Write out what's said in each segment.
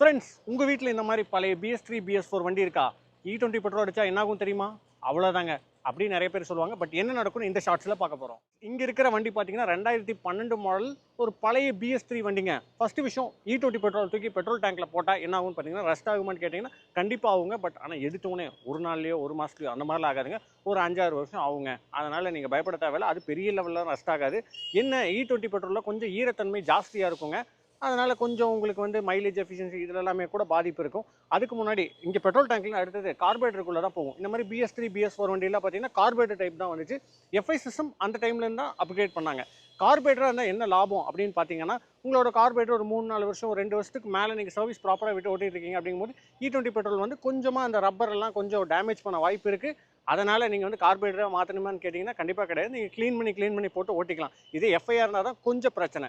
Friends உங்கள் வீட்டில் இந்த மாதிரி பழைய பிஎஸ் த்ரீ பிஎஸ் ஃபோர் வண்டி இருக்கா? இ டுவெண்ட்டி பெட்ரோல் அடிச்சா என்ன ஆகும் தெரியுமா? அவ்வளோதாங்க அப்படி நிறைய பேர் சொல்லுவாங்க. பட் என்ன நடக்கும்னு இந்த ஷார்ட்ஸில் பார்க்க போகிறோம் இங்கே இருக்கிற வண்டி பார்த்தீங்கன்னா ரெண்டாயிரத்தி பன்னெண்டு மாடல் ஒரு பழைய பிஎஸ் த்ரீ வண்டிங்க. ஃபஸ்ட்டு விஷயம் இ டுவெண்ட்டி பெட்ரோல் தூக்கி பெட்ரோல் டேங்க்கில் போட்டால் என்ன ஆகும்னு பார்த்தீங்கன்னா ரஸ்ட் ஆகுமான்னு கேட்டிங்கன்னா கண்டிப்பாக ஆகுங்க. பட் ஆனால் எடுத்தோடனே ஒரு நாள்லையோ ஒரு மாதத்துலையோ அந்த மாதிரிலாம் ஆகாதுங்க. ஒரு அஞ்சாறு வருஷம் ஆகுங்க. அதனால் நீங்கள் பயப்பட தேவையில்ல. அது பெரிய லெவலில் ரஸ்ட் ஆகாது. என்ன இ டுவெண்ட்டி பெட்ரோலில் கொஞ்சம் ஈரத்தன்மை ஜாஸ்தியாக இருக்குங்க. அதனால் கொஞ்சம் உங்களுக்கு வந்து மைலேஜ் எஃபிஷியன்சி இதில் எல்லாமே கூட பாதிப்பு இருக்கும். அதுக்கு முன்னாடி இங்கே பெட்ரோல் டேங்க்கில் அடுத்தது கார்பரேட்டருக்குள்ளே தான் போகும் இந்த மாதிரி பிஎஸ் த்ரீ பிஎஸ் ஃபோர் வண்டியெல்லாம் பார்த்தீங்கன்னா கார்பரேட்டர் டைப் தான் வந்துச்சு. எஃப்ஐ சிஸ்டம் அந்த டைம்லேருந்து தான் அப்கிரேட் பண்ணாங்க. கார்பரேட்டராக இருந்தால் என்ன லாபம் அப்படின்னு பார்த்தீங்கன்னா உங்களோட கார்பரேட்டர் ஒரு மூணு நாலு வருஷம் ஒரு ரெண்டு வருஷத்துக்கு மேலே நீங்கள் சர்வீஸ் ப்ராப்பராக விட்டு ஓட்டிட்டு இருக்கீங்க அப்படிங்கும்போது இ டுவெண்ட்டி பெட்ரோல் வந்து கொஞ்சமாக அந்த ரப்பர் எல்லாம் கொஞ்சம் டேமேஜ் பண்ண வாய்ப்பு இருக்குது அதனால் நீங்கள் வந்து கார்பரேட்டராக மாற்றணுமான்னு கேட்டிங்கன்னா கண்டிப்பாக கிடையாது. நீங்கள் க்ளீன் பண்ணி க்ளீன் பண்ணி போட்டு ஓட்டிக்கலாம். இதே எஃப்ஐஆர் இருந்தால் தான் கொஞ்சம் பிரச்சனை.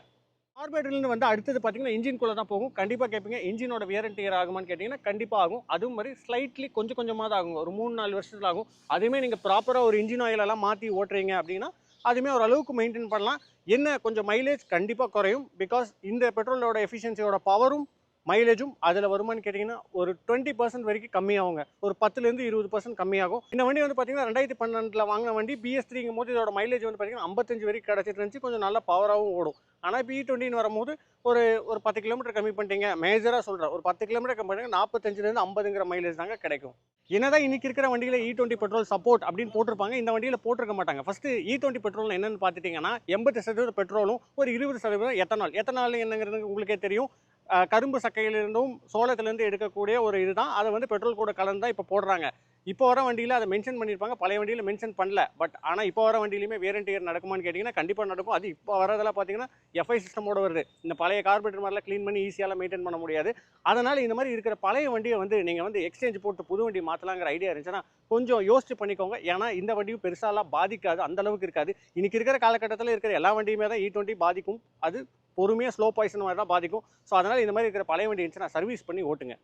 கார்பரேட்டர்லேருந்து வந்து அடுத்தது பார்த்தீங்கன்னா இன்ஜின்குள்ளே தான் போகும். கண்டிப்பாக கேட்பீங்க இன்ஜினோட வேரண்டியர் அண்ட் ஆகுமான்னு கேட்டிங்கன்னா கண்டிப்பாக ஆகும். அதுவும் மாதிரி ஸ்லைட்லி கொஞ்சம் கொஞ்சமாக தான் ஆகும் ஒரு மூணு நாலு வருஷத்தில் ஆகும். அதுவுமே நீங்கள் ப்ராப்பராக ஒரு இன்ஜின் ஆயிலெல்லாம் மாற்றி ஓட்டுறீங்க அப்படின்னா அதுவுமே ஒரு அளவுக்கு மெயின்டைன் பண்ணலாம். என்ன கொஞ்சம் மைலேஜ் கண்டிப்பாக குறையும். பிகாஸ் இந்த பெட்ரோலோட எஃபிஷியன்சியோட பவரும் மைலேஜும் அதில் வருமானு கேட்டிங்கன்னா ஒரு டுவெண்ட்டி பர்சன்ட் வரைக்கும் கம்மியாகுங்க. ஒரு பத்துலேருந்து இருபது பர்சன்ட் கம்மியாகும். இந்த வண்டி வந்து பார்த்தீங்கன்னா ரெண்டாயிரத்தி பன்னெண்டில் வாங்கின வண்டி பிஎஸ் த்ரீங்கும் போது இதோட மைலேஜ் வந்து பார்த்தீங்கன்னா ஐம்பத்தஞ்சு வரைக்கும் கிடச்சிட்டு இருந்துச்சு. கொஞ்சம் நல்லா பவராகவும் ஓடும். ஆனால் இப்போ இ e டுவெண்ட்டின்னு வரும்போது ஒரு ஒரு பத்து கிலோமீட்டர் கம்மி பண்ணிட்டீங்க. மேஜராக சொல்கிறேன் ஒரு பத்து கிலோமீட்டர் கம்மி பண்ணிங்க நாற்பத்தஞ்சிலேருந்து ஐம்பதுங்கிற மைலேஜ் தாங்க கிடைக்கும். என்னதான் இன்னைக்கு இருக்கிற வண்டியில் இ டுவெண்ட்டி பெட்ரோல் சப்போர்ட் அப்படின்னு போட்டிருப்பாங்க இந்த வண்டியில் போட்டிருக்க மாட்டாங்க. First E e twenty petrol என்னென்னு பார்த்துட்டிங்கன்னா எண்பது சதவீதம் பெட்ரோலும் ஒரு இருபது சதவீதம் எத்தனால். எத்தனால் என்னங்கிறது உங்களுக்கே தெரியும். கரும்பு சக்கையிலிருந்தும் சோளத்திலேருந்து எடுக்கக்கூடிய ஒரு இதுதான். அதை வந்து பெட்ரோல் கூட கலந்து தான் இப்போ போடுறாங்க. இப்போ வர வண்டியில் அதை மென்ஷன் பண்ணியிருப்பாங்க பழைய வண்டியில் மென்ஷன் பண்ணல. பட் ஆனால் இப்போ வர வண்டியிலுமே வேரண்டியர் நடக்குமான்னு கேட்டிங்கன்னா கண்டிப்பாக நடக்கும். அது இப்போ வரதெல்லாம் பார்த்தீங்கன்னா எஃப்ஐ சிஸ்டமோட வருது. இந்த பழைய கார்பரேட்டர் மாதிரிலாம் க்ளீன் பண்ணி ஈஸியாக மெயின்டைன் பண்ண முடியாது. அதனால் இந்த மாதிரி இருக்கிற பழைய வண்டியை வந்து நீங்கள் வந்து எக்ஸ்சேஞ்ச் போட்டு புது வண்டி மாற்றலாங்கிற ஐடியா இருந்துச்சுன்னா கொஞ்சம் யோசிச்சு பண்ணிக்கோங்க. ஏன்னா இந்த வண்டியும் பெருசாலாம் பாதிக்காது. அந்த அளவுக்கு இருக்காது. இன்றைக்கி இருக்கிற காலகட்டத்தில் இருக்கிற எல்லா வண்டியுமே தான் e இ டுவெண்ட்டி பாதிக்கும். அது பொறுமையாக ஸ்லோ பாய்சன் மாதிரி தான் பாதிக்கும். ஸோ அதனால் இந்த மாதிரி இருக்கிற பழைய வண்டி இருந்துச்சுன்னா சர்வீஸ் பண்ணி ஓட்டுங்க.